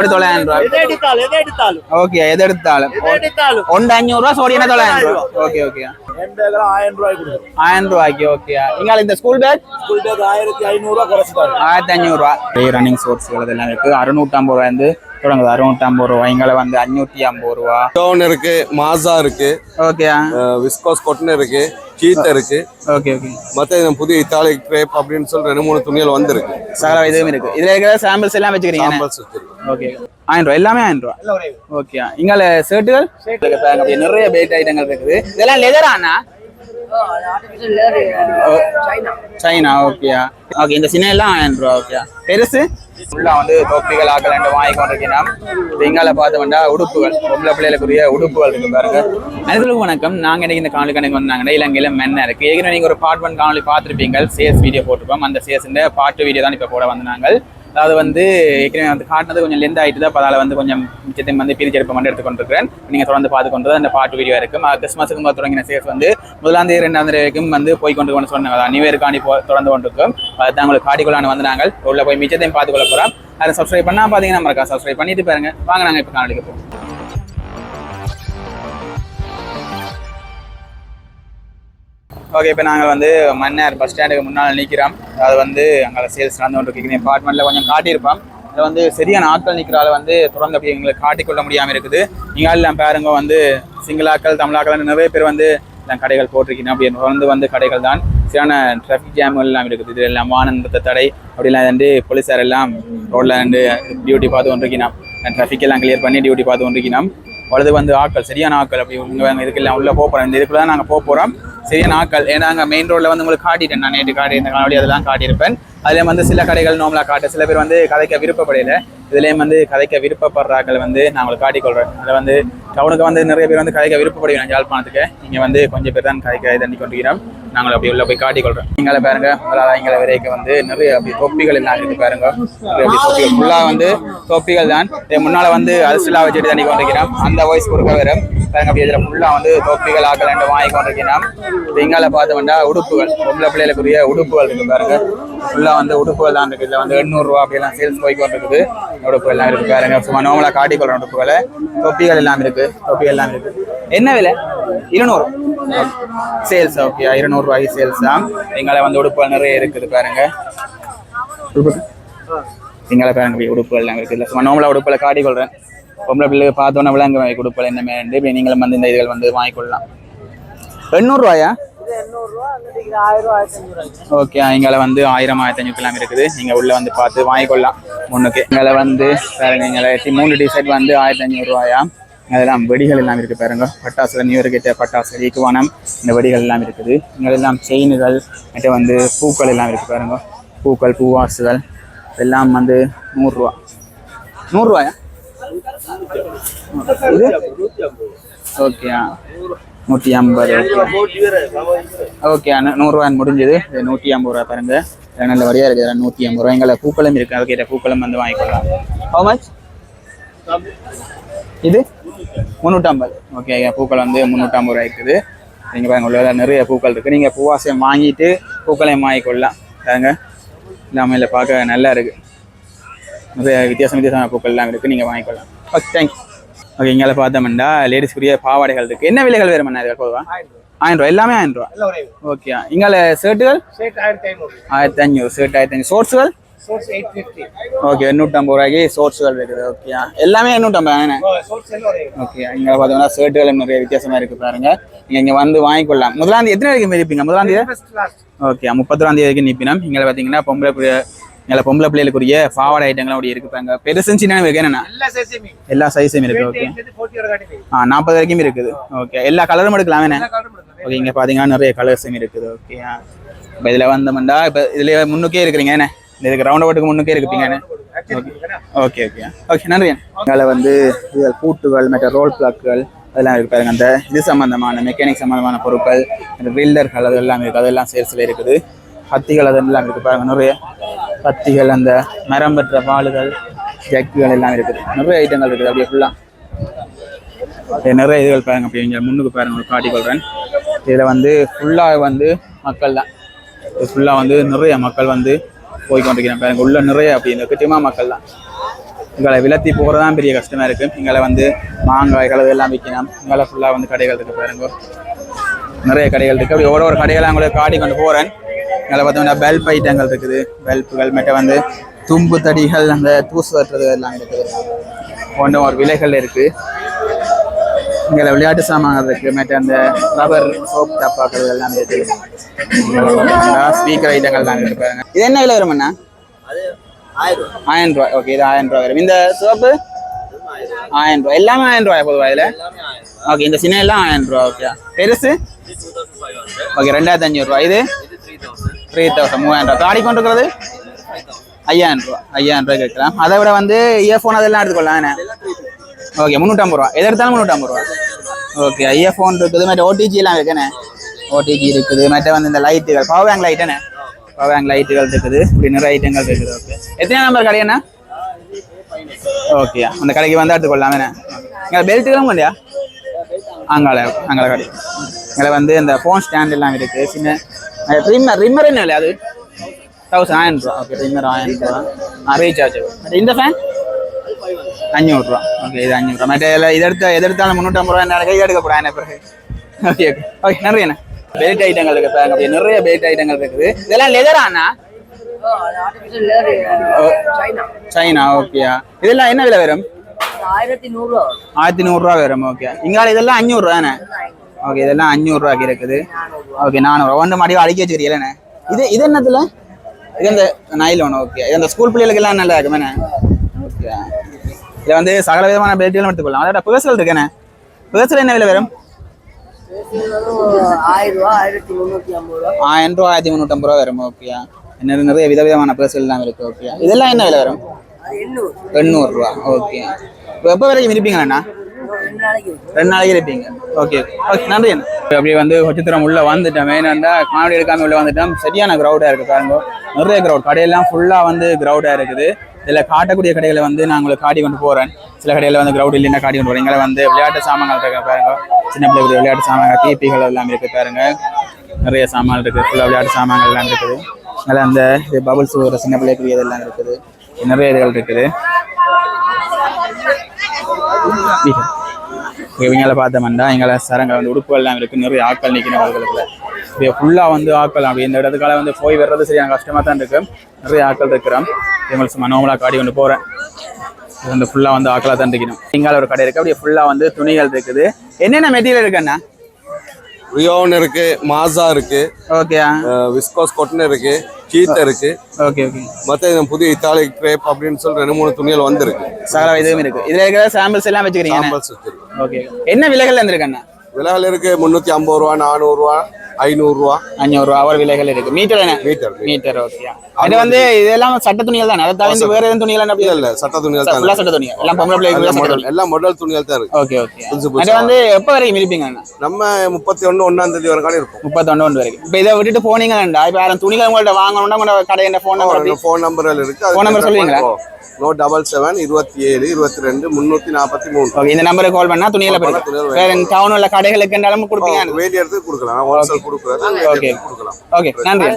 எப்படி தொள்ளாயிரம் ரூபா எதை எடுத்தாலும் எதை எடுத்தாலும். ஓகே எது எடுத்தாலும். எதை எடுத்தாலும். ஒன்று அஞ்சூறு ரூபா சோடினா தொள்ளாயிரம் ரூபா? ஓகே ஆயிரம் ரூபாய் ரூபாய்க்கு ஓகே இந்த ஸ்கூல் பேக் ஸ்கூல் பேக் ஆயிரத்தி ஐநூறு ரூபாய் குறைச்சிட்டாரு ஆயிரத்தி அஞ்சூறுரூவா ரன்னிங் சோர்ஸ்கள் இதெல்லாம் இருக்கு. அறுநூற்றம்பது ரூபாயிருந்து தொடங்குது. அறுநூற்றம்பது ரூபா. இங்கே வந்து அஞ்சூற்றி ஐம்பது ரூபா. டோன் இருக்கு மாசா இருக்கு ஓகே விஸ்காஸ் கொட்டன் இருக்கு கீத் இருக்கு. ஓகே ஓகே மத்த இந்த புதிய இத்தாலிக் கிரேப் அப்படின்னு சொல்லி ரெண்டு மூணு துணிகள் வந்திருக்கு. சகல இதுவும் இருக்கு. இதுல இருக்கிற சாம்பிள்ஸ் எல்லாம் வச்சுக்கிறீங்க வச்சிருக்கு ஓகே ஆயிரம் ரூபா. எல்லாமே ஆயிரம் ரூபா. ஓகே இங்கால ஷர்ட்டுகள் நிறைய பேட் ஐட்டங்கள் இருக்குது. இதெல்லாம் லெதராண்ணா சைனா ஓகே ஓகே இந்த சின்ன எல்லாம் ஆயிரம் ரூபா ஓகே பெருசு? ஃபுல்லாக வந்து தொப்பிகள் ஆக்கள் ரெண்டு வாங்கி கொண்டிருக்கணும் இங்கால பார்த்தோம்னா உடுப்புகள் பொம்பளை பிள்ளைகளுக்குரிய உடுப்புகள் இருக்கு பாருங்க. அனைவருக்கும் வணக்கம். நாங்கள் இன்றைக்கி இந்த காணொலி கணக்கு வந்தாங்கன்னா இலங்கையில் மென்ன இருக்கு. ஏற்கனவே நீங்கள் ஒரு பார்ட் ஒன் காணொலி பார்த்துருப்பீங்க. சேல்ஸ் வீடியோ போட்டிருப்போம் அந்த சேல்ஸ் பாட்டு வீடியோ தான் இப்போ போட வந்தாங்க அதாவது வந்து ஏற்கனவே வந்து காட்டினது கொஞ்சம் லெந்த் ஆகிட்டு தான் அதால் வந்து கொஞ்சம் மிச்சத்தையும் வந்து பிரிச்செடுப்பு மட்டும் எடுத்துக்கொண்டிருக்கிறேன். நீங்கள் தொடர்ந்து பார்த்து கொண்டு அந்த பாட்டு வீடியோ இருக்கும் கிறிஸ்மஸுக்கும் தொடங்கின சேல்ஸ் வந்து முதலாம் தேதி ரெண்டாம் தேதி வரைக்கும் வந்து போய் கொண்டு கொண்டு சொன்னாங்க நியூ இயர்க்காண்டி போ தொடர்ந்து கொண்டிருக்கும். அதுதான் உங்களுக்கு காட்டிக்கொள்ளான்னு வந்து நாங்கள் உள்ளே போய் மிச்சத்தையும் பார்த்து கொள்ள அதை சப்ஸ்கிரைப் பண்ணால் பார்த்தீங்கன்னா மறக்கா சப்ஸ்கிரைப் பண்ணிட்டு பாருங்க. வாங்க நாங்கள் இப்போ காணொலிக்கு போகிறோம் ஓகே இப்போ நாங்கள் வந்து மன்னார் பஸ் ஸ்டாண்டுக்கு முன்னால் நிற்கிறோம் அது வந்து அங்கே சேல்ஸ் நடந்து கொண்டிருக்கீங்க அப்பார்ட்மெண்ட்டில் கொஞ்சம் காட்டியிருப்போம். அது வந்து சரியான ஆட்கள் நிற்கிறால வந்து தொடர்ந்து அப்படி எங்களை காட்டிக்கொள்ள முடியாமல் இருக்குது. நீங்கள் எல்லாம் பாருங்க வந்து சிங்களாக்கள் தமிழாக்கள் நிறைய பேர் வந்து எல்லாம் கடைகள் போட்டிருக்கீங்க அப்படி தொடர்ந்து வந்து கடைகள் தான். சரியான டிராஃபிக் ஜாம் எல்லாம் இருக்குது. இது எல்லாம் வாகன தடை. அப்படிலாம் வந்து போலீஸார் எல்லாம் ரோட்ல வந்து டியூட்டி பார்த்து கொண்டிருக்கணும் டிராஃபிக் எல்லாம் கிளியர் பண்ணி டியூட்டி பார்த்து கொண்டிருக்கணும் வலது வந்து ஆட்கள் சரியான ஆட்கள் அப்படி உங்க வாங்க இதுக்கெல்லாம் உள்ள போக போறோம். இந்த இதுக்குள்ள தான் நாங்கள் போக போறோம். சரியான ஆட்கள் ஏன்னா அங்கே மெயின் ரோட்ல வந்து உங்களுக்கு காட்டிட்டேன். நான் நேற்று காட்டி இந்த காணொலி அதெல்லாம் காட்டியிருப்பேன். அதில் வந்து சில கடைகள் நார்மலாக காட்டு சில பேர் வந்து கதைக்க விருப்பப்படையில இதுலேயும் வந்து கதைக்க விருப்பப்படுறாக்கள் வந்து நான் உங்களுக்கு காட்டிக்கொள்றேன் அதை வந்து டவுனுக்கு வந்து நிறைய பேர் வந்து கதைக்க விருப்பப்படுவேன் யாழ்ப்பாணத்துக்கு. இங்கே வந்து கொஞ்சம் பேர் தான் கதைக்க தண்ணி கொண்டுகிறோம் நாங்கள் அப்படி உள்ள போய் காட்டிக்கொள்றோம் நீங்களே பாருங்க முதலாவது எங்களை வரைக்கும் வந்து நிறைய அப்படி தொப்பிகள் எல்லாம் இருக்கு பாருங்க. அப்படி தொப்பிகள். ஃபுல்லாக வந்து தொப்பிகள் தான். முன்னால் வந்து அரிசிலா வச்சுட்டு தண்ணி கொண்டிருக்கிறோம் அந்த வாய்ஸ் கொடுக்க வரும் அப்படி இதில் ஃபுல்லாக வந்து தொப்பிகள் ஆக்கள் ரெண்டு வாங்கி கொண்டிருக்கிறோம் இங்கால பார்த்தோம்னா உடுப்புகள் பொம்பளை பிள்ளைகளுக்குரிய உடுப்புகள் இருக்கு பாருங்க. ஃபுல்லாக வந்து உடுப்புகள் தான் இருக்கு. இதில் வந்து எண்ணூறுரூவா அப்படியெல்லாம் சேல்ஸ் போய் கொண்டிருக்குது. உடுப்பு எல்லாம் இருக்கு பாருங்க. சும்மா நார்மலாக காட்டிக்கொள்றோம் உடுப்புகளை. தொப்பிகள் எல்லாம் இருக்கு. தொப்பிகள் எல்லாம் இருக்கு. என்ன விலை? இருநூறு. சேல்ஸ் ஓகே இருநூறுவாய்க்கு சேல்ஸ் தான் எங்களை வந்து உடுப்புகள் நிறைய இருக்குது பாருங்க. எங்களை பாருங்க உடுப்புகள் எல்லாம் இருக்குது இல்லை சும்மா நார்மலாக உடுப்புகளை காட்டிக்கொள்றேன் பொம்பளை பிள்ளை பார்த்தோன்னே விளங்க உடுப்புகள் என்ன மேண்டு நீங்களும் வந்து இந்த இதுகள் வந்து வாங்கிக்கொள்ளலாம். எண்ணூறுரூவாயா ஓகே எங்களை வந்து ஆயிரம் ஆயிரத்தி அஞ்சூறுலாம் இருக்குது. நீங்கள் உள்ள வந்து பார்த்து வாங்கிக்கொள்ளலாம் முன்னுக்கு. எங்களை வந்து பாருங்க எங்களை மூணு டிஷர்ட் வந்து ஆயிரத்தி அஞ்சூறுரூவாயா அதெல்லாம் வெடிகள் எல்லாம் இருக்கு பாருங்க. பட்டாசு நியூ இயர் கிட்ட பட்டாசு ஈக்குவானம் இந்த வெடிகள் எல்லாம் இருக்குது. இங்கே எல்லாம் செயின்கள் மற்ற வந்து பூக்கள் எல்லாம் இருக்கு பாருங்க. பூக்கள் பூவாசுகள் எல்லாம் வந்து நூறுரூவா. நூறுரூவாயா? ஓகேயா ஓகே நூற்றி ஐம்பது ஓகே நூறுரூவா முடிஞ்சது நூற்றி ஐம்பது ரூபா பாருங்க நல்ல வழியாக இருக்குது நூற்றி ஐம்பது ரூபா எங்களை பூக்களும் இருக்கு அதுக்கிட்ட பூக்களும் வந்து வாங்கிக்கலாம் ஹவு மச் இது முந்நூற்றம்பது ஓகே பூக்கள் வந்து முந்நூற்றம்பது ரூபா இருக்குது நீங்கள் பாருங்க உள்ள நிறைய பூக்கள் இருக்குது நீங்கள் பூவாசையும் வாங்கிட்டு பூக்களையும் வாங்கிக்கொள்ளலாம் பாருங்க எல்லாமே இல்லை பார்க்க நல்லா இருக்குது நிறைய வித்தியாசம் வித்தியாசமான பூக்கள் எல்லாம் இருக்குது நீங்கள் வாங்கிக்கொள்ளலாம் ஓகே தேங்க்யூ ஓகே இங்கே பார்த்தோம்னா லேடிஸ்க்குரிய பாவாடைகள் இருக்குது என்ன விலைகள் வேறு மண்ணா பொதுவாக ஆயிரம் ரூபா. எல்லாமே ஆயிரம் ரூபா? ஓகே இங்கே ஷர்ட்டுகள் ஆயிரத்தி அஞ்சூறு ஷர்ட் ஆயிரத்தி அஞ்சூறு ஷோர்ட்ஸுகள் ஓகே எண்ணூற்றம்பது ரூபாய்க்கு ஷோர்ட்ஸுகள் இருக்குது. ஓகே எல்லாமே எண்ணூற்றம்பது ஓகே இங்கே பார்த்தோம்னா ஷர்ட்டுகள் நிறைய வித்தியாசமா இருக்கு பாருங்க. நீங்க இங்க வந்து வாங்கிக்கொள்ளலாம். முதலாம் தேதி எத்தனை வரைக்கும் இருப்பீங்க முதலாம் தேதி? ஓகே முப்பத்தொராம் தேதி வரைக்கும் நிற்பினோம் இங்கே பார்த்தீங்கன்னா பொம்பளை இங்கே பொம்பளை பிள்ளைகளுக்குரிய பாவாடை ஐட்டங்களும் அப்படி இருக்கு பாருங்க. பெருசு சின்ன இருக்கு என்னன்னா? எல்லா சைஸும் இருக்கு ஓகே ஆ நாற்பது வரைக்கும் இருக்குது ஓகே எல்லா கலரும் எடுக்கலாம் வேணே ஓகே இங்கே பார்த்தீங்கன்னா நிறைய கலர்ஸும் இருக்குது ஓகே இப்போ இதில் வந்தோம்டா இப்போ இதில் முன்னுக்கே இருக்கிறீங்க என்ன? இதுக்கு ரவுண்ட் அவுட்டுக்கு முன்னுக்கே இருப்பீங்க என்ன? ஓகே ஓகே ஓகே நன்றி அதில் வந்து இது பூட்டுகள் மற்ற ரோல் பிளாக்குகள் அதெல்லாம் இருக்கு பாருங்க அந்த இது சம்பந்தமான மெக்கானிக் சம்பந்தமான பொருட்கள் அந்த பில்டர்கள் அது எல்லாம் இருக்குது அதெல்லாம் சேல்ஸில் இருக்குது. கத்திகள் அதெல்லாம் இருக்குது பாருங்க நிறைய. கத்திகள் அந்த மரம் பெற்ற பாலுகள் ஜக்குகள் எல்லாம் இருக்குது. நிறைய ஐட்டங்கள் இருக்குது அப்படியே ஃபுல்லாக நிறைய இதுகள் பாருங்க அப்படி இங்கே முன்னுக்கு பாருங்க ஒரு காட்டி இதில் வந்து ஃபுல்லாக வந்து மக்கள் தான். இது ஃபுல்லாக வந்து நிறைய மக்கள் வந்து போய்கொண்டிருக்கிறேன் பாருங்க. உள்ள நிறைய அப்படி இந்த கிட்டமா மக்கள் தான். எங்களை விலத்தி போகிறது தான் பெரிய கஷ்டமாக இருக்குது எங்களை வந்து மாங்காய்கள் இதெல்லாம் விற்கணும் எங்களை ஃபுல்லாக வந்து கடைகள் இருக்குது பாருங்க. நிறைய கடைகள் இருக்குது அப்படி ஒரு ஒரு கடைகளை உங்களுக்கு காட்டி கொண்டு போகிறேன் இங்கே பார்த்தோம்னா பெல்ப் ஐட்டங்கள் இருக்குது. பெல்ப்புகள் மற்ற வந்து தும்பு தடிகள் அந்த தூசு தட்டுறது எல்லாம் இருக்குது. போன்ற ஒரு விலைகள் இருக்குது இங்கே விளையாட்டு சாமான்கள் இருக்குது மற்ற அந்த ரப்பர் சோப் டப்பாக்கள் எல்லாம் இருக்குது ஸ்பீக்கர் ஐட்டங்கள் தான் இருக்கு பாருங்க. இது என்ன விலை வரும் அண்ணா? அது ஆயிரம் ஆயிரம் ரூபாய் ஓகே இது ஆயிரம் ரூபாய் வரும். இந்த சோப்பு ஆயிரம் ரூபாய் எல்லாமே ஆயிரம் ரூபாய் பொதுவாக இதில்? ஓகே இந்த சின்ன எல்லாம் ஆயிரம் ரூபாய் ஓகே பெருசு? ஓகே ரெண்டாயிரத்தி அஞ்சூறு ரூபாய் இது? த்ரீ தௌசண்ட் மூவாயிரம் ரூபாய் காடி கொண்டு ஐயாயிரம் ரூபா ஐயாயிரம் ரூபாய் கேட்கலாம் அதை விட வந்து இயர்ஃபோன் அதெல்லாம் எடுத்துக்கொள்ளலாம் ஓகே முந்நூற்றம்பது ரூபா எது எடுத்தாலும் முந்நூற்றம்பது ரூபா ஓகே இயர்ஃபோன் இருக்குது மற்ற ஓடிஜி எல்லாம் இருக்குண்ணே ஓடிஜி இருக்குது மற்ற வந்து இந்த லைட்டுகள் பவர் பேங்க் லைட்டுண்ணே பவர் பேங்க் லைட்டுகள் இருக்குது இப்படி நிறைய ஐட்டங்கள் இருக்குது ஓகே எத்தனை நம்பர் என்ன ஓகே அந்த கடைக்கு வந்து எடுத்துக்கொள்ளலாமே எங்களை பெல்ட்டுகளும் இல்லையா அங்கால அங்கால கடை எங்களை வந்து இந்த ஃபோன் ஸ்டாண்ட் எல்லாம் இருக்குது சின்ன ரிம்மர் ரிம்மர் என்ன இல்லை அது தௌசண்ட் ஆயிரம் ரூபா ஓகே ரிம்மர் ஆயிரம் ரூபா ரீசார்ஜ் இந்த ஃபேன் அஞ்சூறுரூவா ஓகே இது அஞ்சூறுரூவா மற்ற இது எடுத்த எது எடுத்தாலும் முந்நூற்றம்பது ரூபா என்ன கை எடுக்க போகிறேன் பிறகு ஓகே ஓகே ஓகே நன்றி அண்ணா பெல்ட் ஐட்டங்கள் இருக்கு பாருங்க அப்படியே நிறைய பெல்ட் ஐட்டங்கள் இருக்குது இதெல்லாம் லெதரா அண்ணா சைனா ஓகேயா இதெல்லாம் என்ன விலை வரும் ஆயிரத்தி நூறுரூவா ஆயிரத்தி நூறுரூவா வரும் ஓகே இங்கால இதெல்லாம் அஞ்சூறுரூவா தானே ஓகே இதெல்லாம் அஞ்சூறுரூவாக்கு இருக்குது. ஓகே நானூறு. ஒன்று மாடி அடிக்க வச்சுக்கிறீங்களே இது இது என்னத்துல இது இந்த நைலோன் ஓகே இது அந்த ஸ்கூல் பிள்ளைகளுக்கு நல்லா இருக்குமே ஓகே இது வந்து சகல விதமான பெல்ட்டுகளும் எடுத்துக்கொள்ளலாம் அதோட பேர்சல் இருக்கேண்ணே. பேர்சல் என்ன விலை வரும்? ஆயிரம் ரூபா ஆயிரத்தி முந்நூற்றி ஐம்பது ரூபா. ஆயிரம் ரூபா ஆயிரத்தி முந்நூற்றம்பது ரூபா வரும் ஓகே நிறைய நிறைய விதவிதமான பேர்சல் எல்லாம் இருக்கு ஓகே இதெல்லாம் என்ன விலை வரும்? எண்ணூறு. எண்ணூறுரூவா ஓகே இப்போ எப்போ வரைக்கும் இருப்பீங்களாண்ணா ரெண்டு நாளைக்கு ரெண்டு நாளைக்கு இருப்பீங்க ஓகே ஓகே நன்றி அப்படியே வந்து கொச்சித்திரம் உள்ள வந்துட்டோம் மெயின் வந்தா காமெடி எடுக்காம உள்ள வந்துட்டோம். சரியான கிரௌடா இருக்கு பாருங்க. நிறைய கிரௌட் கடையெல்லாம் ஃபுல்லா வந்து கிரௌடா இருக்குது. இதுல காட்டக்கூடிய கடைகளை வந்து நான் உங்களுக்கு காட்டி கொண்டு போறேன். சில கடையில வந்து கிரௌட் இல்லைன்னா காட்டி கொண்டு போறேன். இங்கே வந்து விளையாட்டு சாமான்கள் இருக்க பாருங்க. சின்ன பிள்ளைகளுக்கு விளையாட்டு சாமான்கள் டிபிகள் எல்லாம் இருக்கு பாருங்க. நிறைய சாமான் இருக்கு. ஃபுல்லா விளையாட்டு சாமான்கள் எல்லாம் இருக்குது. அதில் அந்த இது பபுள்ஸ் ஒரு சின்ன பிள்ளைக்கு இதெல்லாம் இருக்குது. நிறைய இதுகள் இருக்குது. இவங்கள பார்த்தோம்னா எங்களை சரங்கள் வந்து உடுப்புகள் எல்லாம் இருக்கு. நிறைய ஆட்கள் நிற்கணும் அவர்களுக்கு இப்போ ஃபுல்லாக வந்து ஆட்கள் அப்படி இந்த இடத்துக்கால வந்து போய் வர்றது சரியான கஷ்டமாக தான் இருக்கு. நிறைய ஆட்கள் இருக்கிறோம் இவங்களுக்கு சும்மா நோமலாக காடி கொண்டு போகிறேன் இது வந்து ஃபுல்லாக வந்து ஆக்களாக தான் இருக்கணும் இங்கால ஒரு கடை இருக்கு. அப்படியே ஃபுல்லாக வந்து துணிகள் இருக்குது. என்னென்ன மெட்டீரியல் இருக்குண்ணா ரியோன் இருக்கு மாசா இருக்கு ஓகே விஸ்கோஸ் கொட்டன் இருக்கு. கீத் இருக்கு. Okay okay. மற்ற இந்த புதிய இத்தாலிக் கிரேப் அப்படின்னு சொல்லி ரெண்டு மூணு துணிகள் வந்திருக்கு. சகல இதுவும் இருக்கு. இதில் இருக்கிற சாம்பிள்ஸ் எல்லாம் வச்சுக்கிறீங்க சாம்பல்ஸ் இருக்கு ஓகே என்ன விலைகள் இருந்திருக்கண்ணா விலைகள் இருக்கு முந்நூற்றி ஐம்பது ரூபா நானூறுரூவா ஐநூறுரூவா அஞ்சூறுரூவா அவர் விலைகள் இருக்கு. மீட்டர் என்ன மீட்டர் மீட்டர் ஓகே அது வந்து இதெல்லாம் சட்ட துணிகள் தானே? அதை தவிர்த்து வேற எதுவும் துணிகள் என்ன இல்ல இல்ல சட்ட துணிகள் தான் சட்ட துணிகள். எல்லாம் பொம்பளை model- துணி எல்லாம் மாடல் துணிகள் தான் இருக்கு. ஓகே ஓகே அது வந்து எப்போ வரைக்கும் இருப்பீங்க நம்ம முப்பத்தி ஒண்ணு ஒன்னாம் தேதி வரை இருக்கும். முப்பத்தொன்று ஒன்று வரைக்கும். இப்போ இதை விட்டுட்டு போனீங்களாண்டா இப்போ யாரும் துணிகள் உங்கள்ட்ட வாங்கணும்னா உங்களோட கடையின் ஃபோன் நம்பர் அப்படி? ஃபோன் நம்பர்கள் இருக்கு. Phone number சொல்லுவீங்களா? நோ டபுள் செவன் இருபத்தி ஏழு இருபத்தி ரெண்டு முந்நூற்றி நாற்பத்தி மூணு இந்த நம்பருக்கு கால் பண்ணா துணியில போயிடும் வேற டவுன் உள்ள கடைகளுக்கு கொடுப்பீங்க வேண்டிய இடத்துக்கு கொடுக்கலாம். ஓகே. நன்றி.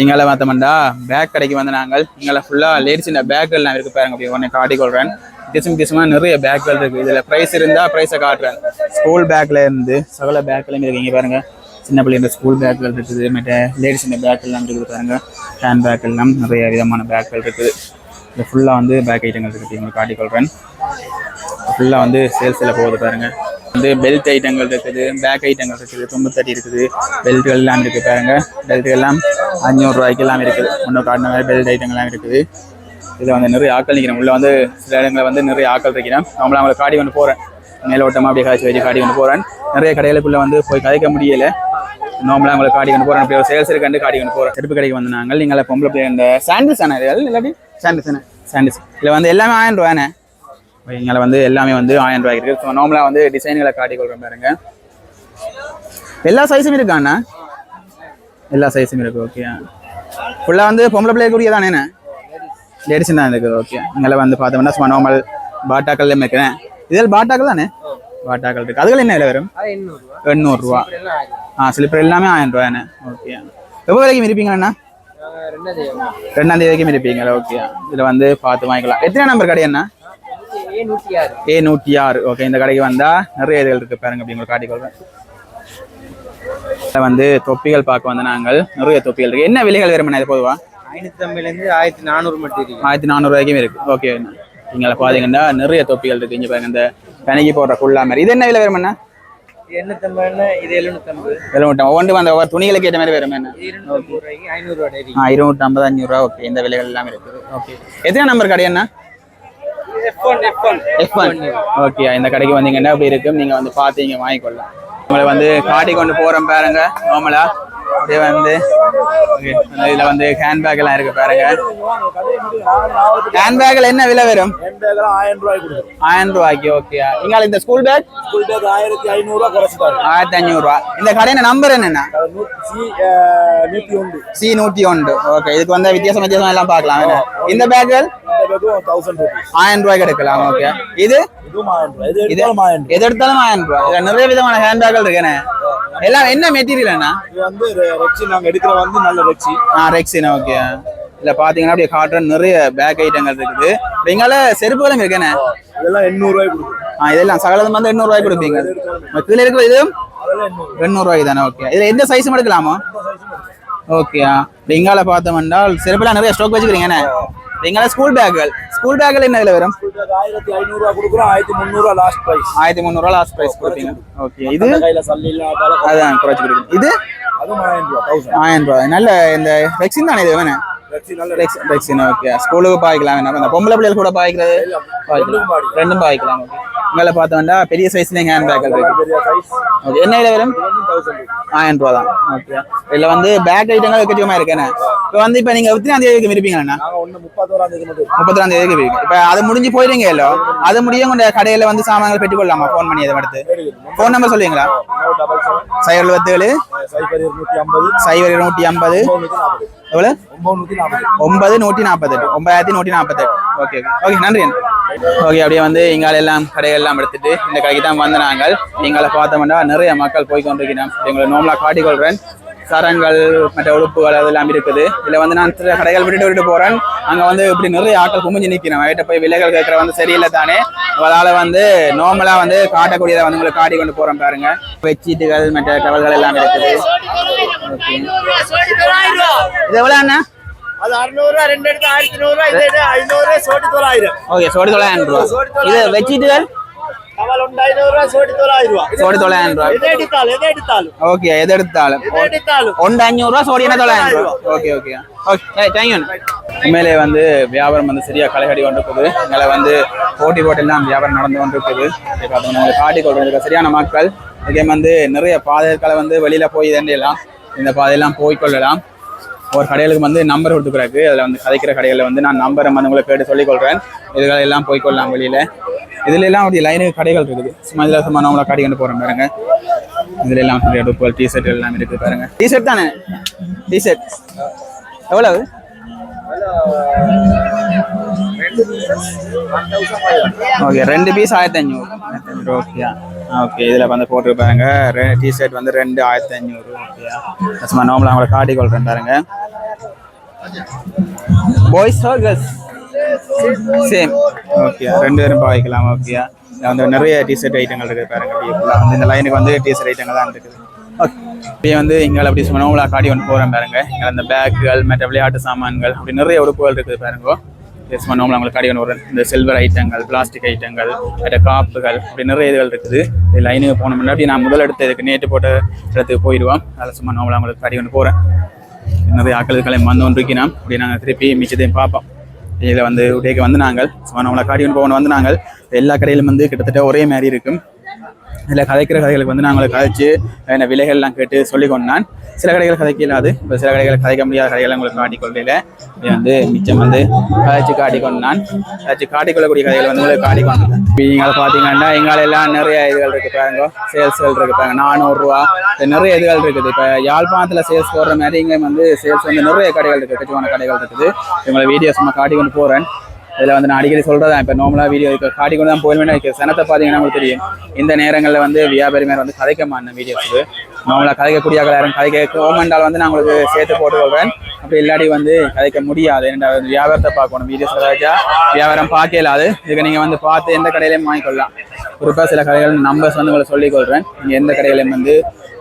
எங்களை பார்த்தோம்டா பேக் கடைக்கு வந்து நாங்கள் இங்கே ஃபுல்லாக லேடிஸ் பேக் எல்லாம் இருக்கு பாருங்க அப்படி உடனே காட்டிக்கொள்றேன் வித்தியாசம் வித்தியாசமாக நிறைய பேக்கள் இருக்கு. இதில் ப்ரைஸ் இருந்தால் ப்ரைஸை காட்டுறேன். ஸ்கூல் பேக்ல இருந்து சகல பேக்லையும் இருக்கு. இங்கே பாருங்க சின்ன பிள்ளைங்க ஸ்கூல் பேக்கள் இருக்குது. மற்ற லேடிஸ் பேக் எல்லாம் இருக்குது பாருங்க. ஹேண்ட் பேக் எல்லாம் நிறைய விதமான பேக்கள் இருக்குது. இது ஃபுல்லாக வந்து பேக் ஐட்டங்கள் இருக்குது. உங்களுக்கு காட்டிக்கொள்கிறேன் ஃபுல்லாக வந்து சேல்ஸில் போகுது பாருங்க. வந்து பெல்ட் ஐட்டங்கள் இருக்குது பேக் ஐட்டங்கள் இருக்குது தும்பு தட்டி இருக்குது பெல்ட்டுகள் எல்லாம் இருக்குது பாருங்க. பெல்ட் எல்லாம் அஞ்சூறு ரூபாய்க்கு எல்லாம் இருக்குது ஒன்றும் காட்டின மாதிரி பெல்ட் ஐட்டங்கள்லாம் இருக்குது. இதில் வந்து நிறைய ஆட்கள் நிற்கிறேன் உள்ள வந்து சில இடங்களில் வந்து நிறைய ஆட்கள் இருக்கிறேன் நம்மள அவங்களை காடி கொண்டு போகிறேன் மேலோட்டமாக அப்படியே காய்ச்சி வச்சு காடி கொண்டு போகிறேன் நிறைய கடைகளுக்குள்ளே வந்து போய் கதைக்க முடியல. நார்மலாக அவங்களை காடி கொண்டு போகிறேன் அப்படியே சேல்ஸ் இருக்காண்டு காடி கொண்டு போகிறேன் செருப்பு கடைக்கு வந்து நாங்கள். நீங்கள் பொம்பளை பிள்ளை இந்த சாண்டில்ஸ் தானே? இது இல்லாட்டி? சாண்டில்ஸ் தானே. சாண்டில்ஸ் இதில் வந்து எல்லாமே ஆயிரம் ரூபாண்ணே இங்கே வந்து எல்லாமே வந்து ஆயிரம் ரூபாய்க்கு இருக்குது ஸோ நார்மலாக வந்து டிசைன்களை காட்டிக்கொள்கிறேன் பாருங்க. எல்லா சைஸும் இருக்காண்ணா எல்லா சைஸும் இருக்கு ஓகே ஃபுல்லாக வந்து பொம்பளை பிள்ளைக்குரிய தானேண்ணே லேடிஸ் தான் இருக்குது ஓகே இங்கே வந்து பார்த்தோம்னா சும்மா நார்மல் பாட்டாக்கள்லேயும் இருக்கிறேன் இதில் பாட்டாக்கள் தானே? பாட்டாக்கள் இருக்குது அதுகள் என்ன விலை வரும்? எண்ணூறுரூவா ஆ ஸ்லிப்பர் எல்லாமே ஆயிரம் ரூபாண்ணே ஓகே எவ்வளோ வரைக்கும் இருப்பீங்கண்ணா ரெண்டாவது ரெண்டாம் தேதி வரைக்கும் இருப்பீங்களா ஓகே இதில் வந்து பார்த்து வாங்கிக்கலாம். எத்தனை நம்பர் கடை என்ன ஏ நூற்றி ஆறு. ஓகே இந்த கடைக்கு வந்தா நிறைய இதுகள் இருக்கு பாருங்க அப்படி உங்களுக்கு காட்டிக்கொள்றேன் இதுல வந்து தொப்பிகள் பார்க்க வந்து நாங்கள். நிறைய தொப்பிகள் இருக்கு. என்ன விலைகள் வேறுமண்ணா இது பொதுவா? ஐநூத்தி ஐம்பதுலேருந்து ஆயிரத்தி நானூறு மட்டும் இருக்கு ஆயிரத்தி நானூறு வரைக்கும் இருக்கு. ஓகே நீங்கள பாத்தீங்கன்னா நிறைய தொப்பிகள் இருக்கு. இங்க பாருங்க இந்த பனிக்கு போடுற குள்ளா மாதிரி. இது என்ன விலை வேறுமண்ணா ஒவ்வொன்று அந்த ஒவ்வொரு துணிகளுக்கு ஏற்ற மாதிரி வேறும் என்ன ஐநூறுரூவா இருநூற்றம்பது அஞ்சூறுரூவா ஓகே இந்த விலைகள் எல்லாம் இருக்குது ஓகே எத்தனை நம்பர் கடை என்ன F one F one F one okay இந்த கடைக்கு வந்தீங்கன்னா அப்படி இருக்கும்? நீங்க வந்து பார்த்தீங்க வாங்கிக்கொள்ளலாம். உங்களை வந்து காட்டி கொண்டு போறோம் பாருங்க நார்மலா அப்படியே வந்து இதுல வந்து ஹேண்ட்பேக் எல்லாம் இருக்கு பாருங்க. ஹேண்ட்பேக்ல என்ன விலை வரும்? ஆயிரம் ரூபாய் கொடுக்கும் ஆயிரம் ரூபாய்க்கு ஓகே இங்க இந்த ஸ்கூல் பேக் ஸ்கூல் பேக் ஆயிரத்தி ஐநூறு ரூபா. குறைச்சிட்டாரு ஆயிரத்தி ரூபா இந்த கடையில நம்பர் என்னென்ன? சி நூத்தி ஒன்று. ஓகே இதுக்கு வந்து வித்தியாசம் வித்தியாசம் எல்லாம் பார்க்கலாம். என்ன? இந்த ருபீஸ் ஆயிரம் ரூபாய்க்கு எடுக்கலாம் ஓகே இது? எது எடுத்தாலும் ஆயிரம் ரூபாய். நிறைய விதமான ஹேண்ட்பேக்கள் இருக்குண்ணே எல்லாம் என்ன மெட்டீரியல் என்ன இது வந்து ரெக்ஸி நாங்க எடுக்கிற வந்து நல்ல ரெக்ஸி ஆ ரெக்ஸின் ஓகே இதுல பாத்தீங்கன்னா அப்படியே காட்டுற நிறைய பேக் ஐட்டங்கள் இருக்குது. இங்கால செருப்புகளும் இருக்குண்ணே இதெல்லாம் எண்ணூறு ரூபாய் கொடுக்கும் ஆ இதெல்லாம் சகலதும் வந்து எண்ணூறு ரூபாய் கொடுப்பீங்க. கீழே இருக்கிற இது எண்ணூறு ரூபாய். தானே ஓகே இதுல எந்த சைஸும் எடுக்கலாமா? ஓகே இங்கால பார்த்தோம் என்றால் செருப்புலாம் நிறைய ஸ்டாக் வச்சுக்கிறீங்கண்ணே இங்கால ஸ்கூல் பேக்குகள் ஸ்கூல் பேக்குகள் என்ன விலை வரும்? ஆயிரத்தி ஐநூறு ரூபா கொடுக்குறோம் ஆயிரத்தி முந்நூறு ரூபா லாஸ்ட் பிரைஸ் ஆயிரத்தி முந்நூறுவா லாஸ்ட் ப்ரைஸ் கொடுப்பீங்க ஓகே இது? கையில சல்லி இல்லாதால அதான் குறைச்சி கொடுப்பீங்க இது? அதுவும் ஆயிரம் ரூபா ஆயிரம் ரூபாய் நல்ல இந்த ரெக்ஸின் தானே இது வேணும் ஓகே ஸ்கூலுக்கு பாய்க்கலாம் பொம்பளை பிள்ளைகள் கூட பாய்க்கிறது. ரெண்டும் பாய்க்கலாம். ஓகே இங்கே பார்த்தோம்னா பெரிய சைஸ்ல ஹேண்ட் பேக் இருக்கு. ஓகே என்ன விலை வரும்? ஆயிரம் ரூபா தான். ஓகே இதில் வந்து பேக் ஐட்டங்கள் வைக்கச்சுமா இருக்கேண்ணே இப்போ வந்து இப்போ நீங்கள் எத்தனாம் தேதிக்கு விருப்பீங்கண்ணா முப்பத்தோராம் தேதிக்கு விருப்பீங்க இப்போ அது முடிஞ்சு போயிடுங்க இல்லோ அது முடியும் உங்க கடையில் வந்து சாமான்கள் பெற்றுக்கொள்ளலாமா ஃபோன் பண்ணி அதை அடுத்து ஃபோன் நம்பர் சொல்லுவீங்களா? சைபர் எழுபத்தேழு சைபர் இருநூத்தி ஐம்பது. சைபர் இருநூற்றி ஐம்பது. எவ்வளோ ஒன்பது நூத்தி நூற்றி நாற்பத்தெட்டு. ஒன்பதாயிரத்தி நூற்றி நாற்பத்தெட்டு. ஓகே ஓகே நன்றி ஓகே அப்படியே வந்து இங்கால எல்லாம் கடைகள் எல்லாம் எடுத்துட்டு இந்த கடைக்கு தான் வந்து நாங்கள். இங்கால பார்த்தோம்னா நிறைய மக்கள் போய் கொண்டிருக்கிறோம் எங்களை நார்மலாக காட்டிக்கொள்கிறேன் சரங்கள் மற்ற உடுப்புகள் அதெல்லாம் இருக்குது. இதில் வந்து நான் சில கடைகள் விட்டுட்டு விட்டுட்டு போகிறேன் அங்கே வந்து இப்படி நிறைய ஆட்கள் குமிஞ்சு நிற்கிறேன். வீட்டை போய் விலைகள் கேட்குற வந்து சரியில்லை தானே. அதனால் வந்து நார்மலாக வந்து காட்டக்கூடியதை வந்து உங்களுக்கு காட்டி கொண்டு போகிறோம் பாருங்க. பெட்ஷீட்டுகள் மற்ற டவல்கள் எல்லாம் இருக்குது. இது எவ்வளோ அண்ணா? அது அறுநூறு ரெண்டு எடுத்து ஆயிரத்தி நூறு ரூபாய் இது ஐநூறு சோட்டி தொள்ளாயிரம். ஓகே சோடி தொள்ளாயிரம் ரூபா. இது பெட்ஷீட்டுகள் டவல் ஒன்று ஐநூறு ரூபாய் சோட்டி தொள்ளாயிரம் ரூபாய் சோடி தொள்ளாயிரம் ரூபா எதை எடுத்தாலும் எதை எடுத்தாலும் ஓகே எது எடுத்தாலும் எதை எடுத்தாலும் ஒன்று தொள்ளாயிரம் ரூபா ஓகே ஓகே ஓகே தேங்க்யூ உண்மையிலே வந்து வியாபாரம் வந்து சரியா களைகடி கொண்டு இருக்குது இங்கே வந்து போட்டி போட்டெல்லாம் வியாபாரம் நடந்து கொண்டு இருக்குது இதை பார்த்தோம்னா உங்களுக்கு காட்டி கொள்றது சரியான மக்கள் இதே வந்து நிறைய பாதைகளை வந்து வெளியில போய் இதண்டியெல்லாம் இந்த பாதையெல்லாம் போய் கொள்ளலாம் ஒரு கடைகளுக்கு வந்து நம்பர் கொடுத்துக்கிறாக்கு அதில் வந்து கதைக்கிற கடைகளில் வந்து நான் நம்பரை வந்து உங்களை கேட்டு சொல்லிக்கொள்கிறேன் இதுகளை எல்லாம் போய்க்கொள்ளலாம் வெளியில். வெளியில இதுல எல்லாம் அப்படி லைனுக்கு கடைகள் இருக்குது. சும்மா இதில் சும்மா நம்மளை கடை கொண்டு போகிறோம் பாருங்க. இதுல எல்லாம் நிறைய டிஷர்ட் எல்லாம் இருக்குது பாருங்க. டிஷர்ட் தானே? டிஷர்ட் எவ்வளவு? ஓகே ரெண்டு பீஸ் ஆயிரத்தி அஞ்சூறு ஓகே ஓகே இதில் வந்து போட்டுருப்பாருங்க டிஷர்ட் வந்து ரெண்டு ஆயிரத்தி ஐநூறு ஓகே சும்மா நார்மலாக அவங்கள காட்டி கொள்றேன் பாருங்க. Boys or girls same okay ரெண்டு பேரும் பாய்க்கலாம் ஓகே வந்து நிறைய டிஷர்ட் ஐட்டங்கள் இருக்குது பாருங்க அப்படியே ஃபுல்லாக வந்து இந்த லைனுக்கு வந்து டிஷர்ட் ஐட்டங்கள் தான் இருக்குது. ஓகே அப்படியே வந்து எங்களை அப்படி சும்மா நார்மலாக காட்டி கொண்டு போகிறேன் பாருங்க. இங்கே அந்த பேக்குகள் மற்ற விளையாட்டு சாமான்கள் அப்படி நிறைய உடுப்புகள் இருக்குது பாருங்க. எஸ் பண்ணுவோம் உங்களுக்கு கடைகள் வரும். இந்த சில்வர் ஐட்டங்கள் பிளாஸ்டிக் ஐட்டங்கள் மற்ற காப்புகள் அப்படி நிறைய இதுகள் இருக்குது. இது லைனுக்கு போனோம்னா அப்படி நான் முதல் எடுத்து இதுக்கு நேற்று போட்ட இடத்துக்கு போயிடுவோம். அதில் சும்மா நார்மலாக உங்களுக்கு காட்டி ஒன்று போகிறேன் நிறைய ஆக்களுக்களை வந்து கொண்டிருக்கிறோம் அப்படி நாங்கள் திருப்பி மிச்சத்தையும் பார்ப்போம். இதில் வந்து உடையக்கு வந்து நாங்கள் சும்மா நம்மளை காடி போகணும் வந்து நாங்கள் எல்லா கடையிலும் வந்து கிட்டத்தட்ட ஒரே மாதிரி இருக்கும். இதில் கதைக்கிற கதைகளுக்கு வந்து நாங்கள் கதைச்சு என்ன விலைகள்லாம் கேட்டு சொல்லி கொண்டான். சில கடைகள் கதைக்க இல்லாது இப்போ சில கடைகள் கதைக்க முடியாத கடைகளை உங்களுக்கு காட்டி இது வந்து மிச்சம் வந்து கதைச்சு காட்டிக்கொண்டான் கதைச்சு காட்டிக்கொள்ளக்கூடிய கதைகளை வந்து உங்களுக்கு காட்டிக்கொண்டான் இப்போ நீங்கள் பார்த்தீங்கன்னா எங்களால் எல்லாம் நிறைய இதுகள் இருக்கு பாருங்க. சேல்ஸ்கள் இருக்கு பாருங்க. நானூறுரூவா. நிறைய இதுகள் இருக்குது. இப்போ யாழ்ப்பாணத்தில் சேல்ஸ் போடுற மாதிரி இங்கே வந்து சேல்ஸ் வந்து நிறைய கடைகள் இருக்குது கச்சுவான கடைகள் இருக்குது. இவங்களை வீடியோ சும்மா காட்டி கொண்டு போகிறேன் இதில் வந்து நான் அடிக்கடி சொல்கிறதா இப்போ நார்மலாக வீடியோ இப்போ காட்டி கொண்டு தான் போயிருமே இருக்குது சனத்தை பார்த்தீங்கன்னா உங்களுக்கு தெரியும்? இந்த நேரங்களில் வந்து வியாபாரி மேலே வந்து கதைக்க மாட்டேன் வீடியோஸுக்கு நார்மலாக கதைக்கக்கூடிய யாரும் கதைக்க கோமெண்டால் வந்து நான் உங்களுக்கு சேர்த்து போட்டு அப்படி இல்லாட்டி வந்து கதைக்க முடியாது. ஏன்னா வியாபாரத்தை பார்க்கணும். வீடியோஸ் கதைச்சா வியாபாரம் பார்க்கலாது இதுக்கு நீங்கள் வந்து பார்த்து எந்த கடையிலையும் வாங்கிக்கொள்ளலாம். குறிப்பாக சில கடைகள் நம்பர்ஸ் வந்து உங்களை சொல்லிக் கொள்கிறேன் நீங்கள் எந்த கடையிலையும் வந்து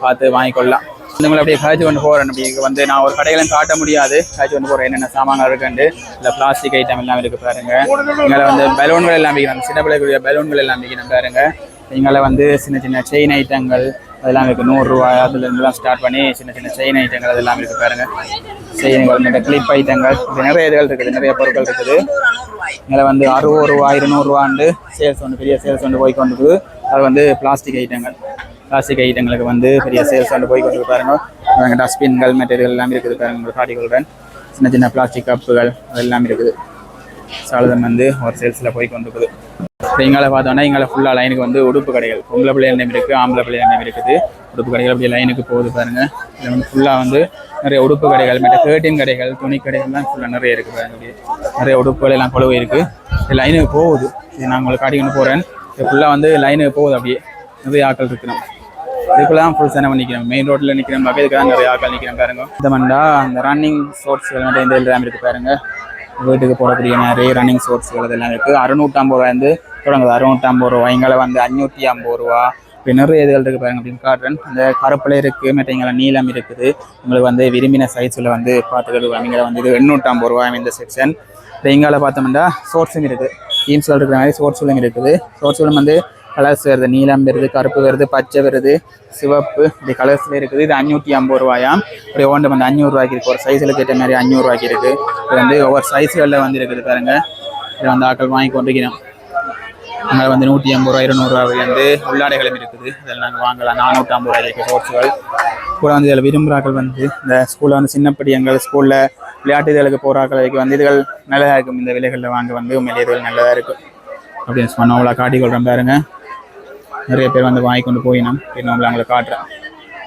பார்த்து வாங்கிக்கொள்ளலாம். இந்த அப்படியே காய்ச்சி கொண்டு போகிறேன் அப்படி வந்து நான் ஒரு கடையிலும் காட்ட முடியாது. காய்ச்சி கொண்டு போகிறேன் என்னென்ன சாமான்கள் இருக்குண்டு இல்லை பிளாஸ்டிக் ஐட்டம் எல்லாம் இருக்கு பாருங்க. இங்கே வந்து பலூன்கள் எல்லாம் விற்கிறாங்க. சின்ன பிள்ளைக்குரிய பலூன்கள் எல்லாம் விற்கிறேன் பாருங்க. இங்கே வந்து சின்ன சின்ன செயின் ஐட்டங்கள் அதெல்லாம் இருக்குது நூறுரூவா அதுலேருந்துலாம் ஸ்டார்ட் பண்ணி சின்ன சின்ன செயின் ஐட்டங்கள் அதெல்லாம் இருக்குது பாருங்க. செயின்கள் இந்த கிளிப் ஐட்டங்கள் இப்படி நிறைய இதுகள் இருக்குது. நிறைய பொருட்கள் இருக்குது. இதில் வந்து அறுபது ரூபா இருநூறுவாண்டு சேல்ஸ் ஒன்று பெரிய சேல்ஸ் ஒன்று போய் கொண்டு அது வந்து பிளாஸ்டிக் ஐட்டங்கள் பிளாஸ்டிக் ஐட்டங்களுக்கு வந்து பெரிய சேல்ஸ் ஒன்று போய் கொண்டு பாருங்க. டஸ்ட்பின்கள் மெட்டீரியல் எல்லாம் இருக்குது பாருங்க. உங்களுக்கு காட்டி கொள்கிறேன் சின்ன சின்ன பிளாஸ்டிக் கப்புகள் அதெல்லாம் இருக்குது. சாலதம் வந்து ஒரு சேல்ஸில் போய் கொண்டு இருக்குது இங்கால பார்த்தோன்னா இங்கால ஃபுல்லாக லைனுக்கு வந்து உடுப்பு கடைகள். பொம்பளை பிள்ளைகள் நேம் இருக்குது ஆம்பளை பிள்ளைகள் நேம் இருக்குது. உடுப்பு கடைகள் அப்படியே லைனுக்கு போகுது பாருங்க. இதில் வந்து ஃபுல்லாக வந்து நிறைய உடுப்பு கடைகள் மற்ற கேட்டின் கடைகள் துணி கடைகள்லாம் ஃபுல்லாக நிறைய இருக்குது பாருங்க. நிறைய உடுப்புகள் எல்லாம் கொழுவு இருக்குது இது லைனுக்கு போகுது. இது நான் உங்களுக்கு காட்டிக்கொண்டு போகிறேன் ஃபுல்லாக வந்து லைனுக்கு போகுது அப்படியே. நிறைய ஆட்கள் இருக்கணும் இதுக்குள்ள தான் ஃபுல் சேனை நிற்கிறோம் மெயின் ரோட்டில் நிற்கிறோம் இதுக்கு தான் நிறைய ஆட்கள் நிற்கிறோம் பாருங்க. இந்த மண்டா அந்த ரன்னிங் ஷோர்ட்ஸ் மட்டும் இந்த எல்லாம் இருக்குது பாருங்க. வீட்டுக்கு போடக்கூடிய நிறைய ரன்னிங் ஷோர்ட்ஸ்கள் இதெல்லாம் இருக்குது அறுநூற்றம்பது ரூபாய்ந்து தொடங்குது. அறுநூற்றம்பது ரூபா இங்கே வந்து அஞ்சூற்றி ஐம்பது ரூபா. இப்போ நிறைய இதுகள் இருக்குது பாருங்க. அப்படின்னு காட்டுறேன். அந்த கருப்பில் இருக்குது மற்ற நீளம் இருக்குது. உங்களுக்கு வந்து விரும்பின சைஸில் வந்து பார்த்துக்கிட்டு இங்கே வந்து இது எண்ணூற்றம்பது ரூபா இந்த செக்ஷன் இப்போ இங்கால பார்த்தோம்னா ஷோர்ட்ஸும் இருக்குது டீம்ஸில் இருக்கிற மாதிரி ஷோர்ட்ஸும் இருக்குது. ஷோர்ட்ஸும் வந்து கலர்ஸ் வருது நீலம் வருது கருப்பு வருது பச்சை வருது சிவப்பு. இப்படி கலர்ஸில் இருக்குது. இது அஞ்சூற்றி ஐம்பது ரூபாயாம் இப்படி ஒன்று வந்து அஞ்சூறுரூவாய்க்கு இருக்குது ஒரு சைஸில் கேட்ட மாதிரி அஞ்சூறுரூவாய்க்கு இருக்குது இது வந்து ஒவ்வொரு சைஸ்களில் வந்து இருக்குது பாருங்க. இதை வந்து ஆட்கள் வாங்கி கொண்டிருக்கிறோம். அங்கே வந்து நூற்றி ஐம்பது ரூபா இருநூறுவா வந்து உள்ளாடைகளும் இருக்குது. இதில் நாங்கள் வாங்கலாம். நானூற்றி ஐம்பது ரூபாய்க்கு கோர்ஸுகள் கூட வந்து இதில் விரும்புகிறாக்கள் வந்து இந்த ஸ்கூலில் வந்து சின்னப்படியங்கள் ஸ்கூலில் விளையாட்டு இதழுக்கு போகிறாக்களுக்கு வந்து இதுகள் நல்லதாக இருக்கும். இந்த விலைகளில் வாங்க வந்து உண்மையிலே இதுகள் நல்லதாக இருக்கும். அப்படின்னு சொன்னோம் அவ்வளோ காட்டிக்கொள்கிறேன் பாருங்கள் நிறைய பேர் வந்து வாங்கி கொண்டு போயினோம் நான் உங்களை அவங்களை காட்டுறேன்.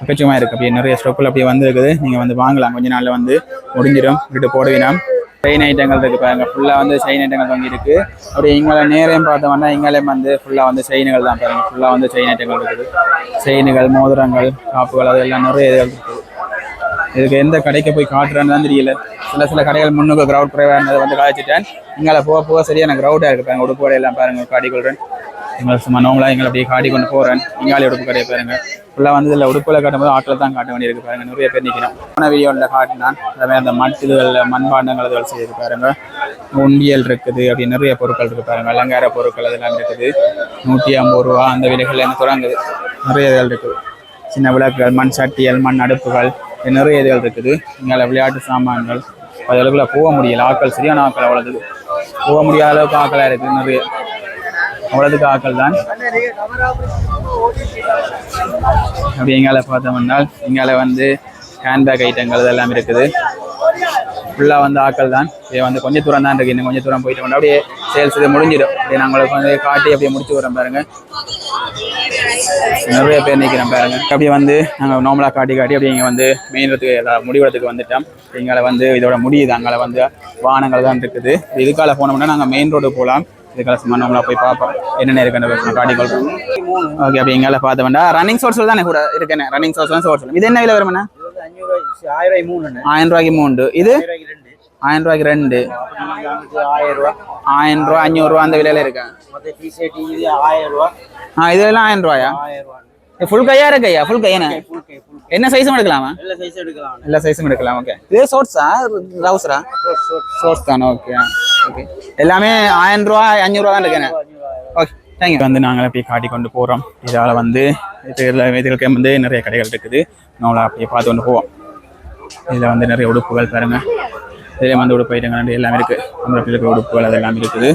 அக்கச்சமாக இருக்குது அப்படியே நிறைய ஸ்டொக்கில் அப்படியே வந்துருக்குது. நீங்கள் வந்து வாங்கலாம். கொஞ்ச நாளில் வந்து முடிஞ்சிடும். விட்டு போடுவினோம் செயின் ஐட்டங்கள் இருக்குது பாருங்க. ஃபுல்லாக வந்து செயின் ஐட்டங்கள் வாங்கி இருக்கு. அப்படியே இங்கே நேரையும் பார்த்தோம்னா இங்கேயும் வந்து ஃபுல்லாக வந்து செயின்கள் தான் பாருங்க. ஃபுல்லாக வந்து செயின் ஐட்டங்கள் இருக்குது. செயின்கள் மோதிரங்கள் காப்புகள் அதெல்லாம் நிறைய இதுகள் இருக்குது இதுக்கு எந்த கடைக்கு போய் காட்டுறேன்னு தான் தெரியல. சில சில கடைகள் முன்னுக்கு க்ரௌட் குறைவாக இருந்ததை வந்து காய்ச்சிட்டேன். இங்கே போக போக சரியான க்ரௌடாக இருக்குது பாருங்க. உடுப்போடையெல்லாம் கடையெல்லாம் பாருங்க. காட்டிக்கொள்கிறேன் எங்களை சும்மா நோங்களாக எங்களை அப்படியே காட்டி கொண்டு போகிறேன் இங்காலி உடுப்பு கடையை பாருங்க. ஃபுல்லாக வந்து இதில் உடுப்பில் காட்டும்போது ஆட்டில் தான் காட்ட வேண்டியிருக்கு பாருங்க. நிறைய பேர் நிற்கிறோம் போன வீடியோவில் காட்டினான். அதே அந்த மட்டுகள் மண்பாண்டங்கள் இதுகள் செய்து பாருங்க. உண்டியல் இருக்குது அப்படி நிறைய பொருட்கள் இருக்குது பாருங்க. அலங்கார பொருட்கள் அதெல்லாம் இருக்குது. நூற்றி ஐம்பது ரூபா அந்த விலைகள் என்ன தொடங்குது? நிறைய இதுகள் இருக்குது. சின்ன விளக்குகள் மண் சட்டியல் மண் அடுப்புகள் நிறைய இதுகள் இருக்குது. இங்கே விளையாட்டு சாமான்கள். அதுக்குள்ள போக முடியல. ஆட்கள் சரியான ஆக்கள் அவ்வளோது போக முடியாத அளவுக்கு ஆக்களாக இருக்குது நிறைய. அவ்வளோதுக்கு ஆட்கள் தான் அப்படி எங்கால பார்த்தோம்னா இங்கால வந்து ஹேண்ட்பேக் ஐட்டங்கள் இதெல்லாம் இருக்குது. ஃபுல்லாக வந்து ஆட்கள் தான் இது வந்து கொஞ்சம் தூரம் தான் இருக்குது இன்னும் கொஞ்சம் தூரம் போயிட்டு வந்தால் அப்படியே சேல்ஸ் இது முடிஞ்சிடும். அப்படியே நாங்களுக்கு வந்து காட்டி அப்படியே முடிச்சு வரோம் பாருங்க. நிறைய பேர் நிற்கிறேன் பாருங்க. அப்படியே வந்து நாங்கள் நார்மலாக காட்டி காட்டி அப்படியே இங்கே வந்து மெயின்றதுக்கு எல்லாம் எல்லா- வந்துட்டோம். எங்களை வந்து இதோட முடியுது. அங்கே வந்து வாகனங்கள் தான் இருக்குது. இதுக்கால போனோம்னா நாங்கள் மெயின் ரோடு போகலாம். இதுக்கால சும்மா நார்மலாக போய் பார்ப்போம். என்னென்ன இருக்குன்னு காட்டி காட்டிக்கொள்றோம் ஓகே அப்படி எங்களை பார்த்தோம்னா ரன்னிங் சோர்ஸ் தானே கூட இருக்கேன். ரன்னிங் சோர்ஸ் தான் சோர்ஸ் இது என்ன விலை வருமாண்ணா? ஆயிரம் ரூபாய் மூணு. ரூபாய்க்கு மூண்டு இது? ஆயிரம் ரூபாய்க்கு ரெண்டு. ஆயிரம் ரூபா ஆயிரம் ரூபா அஞ்சூறு ரூபா அந்த விலையில இருக்கேன் ஆயிரம் ரூபா ஆ இதெல்லாம் ஆயிரம் ரூபாயா? ஆயிரம் ரூபா ஃபுல் கையா இருக்கையா ஃபுல் கையானே என்ன சைஸும் எடுக்கலாமா எல்லா சைஸ் எடுக்கலாம் எல்லா சைஸும் எடுக்கலாம் ஓகே இது ஷோர்ட்ஸா ரவுசரா ஷோர்ட்ஸ் தானே ஓகே ஓகே எல்லாமே ஆயிரம் ரூபா அஞ்சூறுவா தான் இருக்கேன் ஓகே தேங்க்யூ வந்து நாங்கள் அப்படியே காட்டி கொண்டு போகிறோம் இதால் வந்து இதுகளுக்கு வந்து நிறைய கடைகள் இருக்குது. நம்மளை அப்படியே பார்த்து கொண்டு போவோம். இதில் வந்து நிறைய உடுப்புகள் பாருங்க. இதில் வந்து உடுப்பு ஐட்டங்கள் எல்லாமே இருக்குது நம்ம இருக்கிற உடுப்புகள் அதெல்லாம் இருக்குது.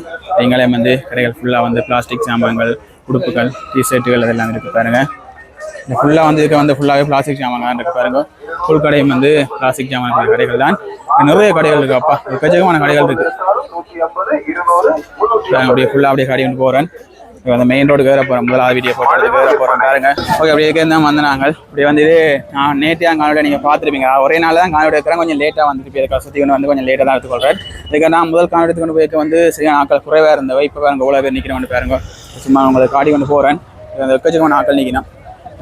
எங்களே வந்து கடைகள் ஃபுல்லாக வந்து பிளாஸ்டிக் சாமான்கள் உடுப்புகள் டிஷர்ட்டுகள் அதெல்லாம் இருக்குது பாருங்க. இந்த ஃபுல்லாக வந்து இதுக்கு வந்து ஃபுல்லாகவே பிளாஸ்டிக் சாமான் தான் இருக்குது பாருங்க. ஃபுல் கடையும் வந்து பிளாஸ்டிக் சாமான் இருக்கிற கடைகள் தான். நிறைய கடைகள் இருக்கு அப்பா. எக்கச்சக்கமான கடைகள் இருக்கு. அப்படியே ஃபுல்லாக அப்படியே கடை கொண்டு போகிறேன் இப்போ அந்த மெயின் ரோடு வேற போகிறோம் முதலாவது வீடியோ போட்டு எடுத்து வேற போகிறோம் பாருங்க. ஓகே அப்படியே இருக்க தான் வந்து நாங்கள். இப்படி வந்து இது நான் நேற்றே தான் காணொலியை நீங்கள் பார்த்துருப்பீங்க. ஒரே நாள் தான் காணொலி எடுக்கிறேன் கொஞ்சம் லேட்டாக வந்துட்டு இதுக்காக சுற்றி கொண்டு வந்து கொஞ்சம் லேட்டாக தான் எடுத்துக்கொள்கிறேன் இதுக்கு நான் முதல் காணொலி எடுத்துக்கொண்டு போய்க்க வந்து சரியான ஆட்கள் குறைவாக இருந்தவை. இப்போ பாருங்க இவ்வளோ பேர் நிற்கிறவங்க பாருங்க. சும்மா உங்களுக்கு காடி கொண்டு போகிறேன் அந்த எக்கச்சக்கமான ஆட்கள் நிற்கிறேன்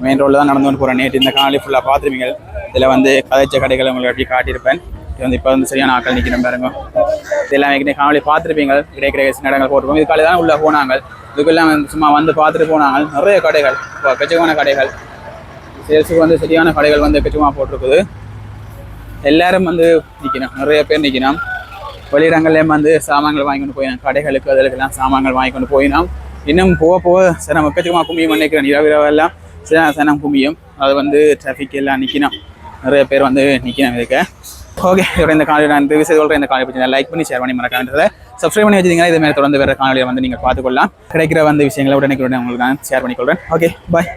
மெயின் ரோட்டில் தான் நடந்து வந்து போகிறேன் நேற்று இந்த காணொலி ஃபுல்லாக பார்த்துருப்பீங்க. இதில் வந்து கதைச்ச கடைகளை உங்களுக்கு எப்படி காட்டியிருப்பேன். இது வந்து இப்போ வந்து சரியான ஆக்கள் நிற்கிறோம் பாருங்க. இதெல்லாம் ஏற்கனவே காணொலி பார்த்துருப்பீங்க. கிடைக்கிற சின்ன இடங்கள் போட்டிருப்போம். இது காலையில் தான் உள்ளே போனாங்க. இதுக்கெல்லாம் வந்து சும்மா வந்து பார்த்துட்டு போனாங்க. நிறைய கடைகள். இப்போ கச்சகமான கடைகள். சேல்ஸுக்கு வந்து சரியான கடைகள் வந்து கச்சகமாக போட்டிருக்குது. எல்லாரும் வந்து நிற்கணும் நிறைய பேர் நிற்கணும் வெளியிடங்கள்லேயும் வந்து சாமான்கள் வாங்கி கொண்டு போயினோம். கடைகளுக்கு அதுக்கெல்லாம் சாமான்கள் வாங்கி கொண்டு போயினோம். இன்னும் போக போக சரி நம்ம கச்சகமாக குமியும் நினைக்கிறேன் இரவு இரவெல்லாம். சனம் குமியும். அது வந்து டிராஃபிக் எல்லாம் நிற்கணும் நிறைய பேர் வந்து நிற்கணும் இதுக்கு. ஓகே இதோட இந்த காணொலி நான் ரிவ்யூ செய்து இந்த காணொலி பற்றி லைக் பண்ணி ஷேர் பண்ணி மறக்கான்றதை சப்ஸ்கிரைப் பண்ணி வச்சிங்கன்னா இதுமாதிரி தொடர்ந்து வேறு காணொலியை வந்து நீங்கள் பார்த்துக்கொள்ளலாம். கிடைக்கிற வந்து விஷயங்களை உடனே உடனே உங்களுக்கு நான் ஷேர் பண்ணிக்கொள்கிறேன் ஓகே பாய்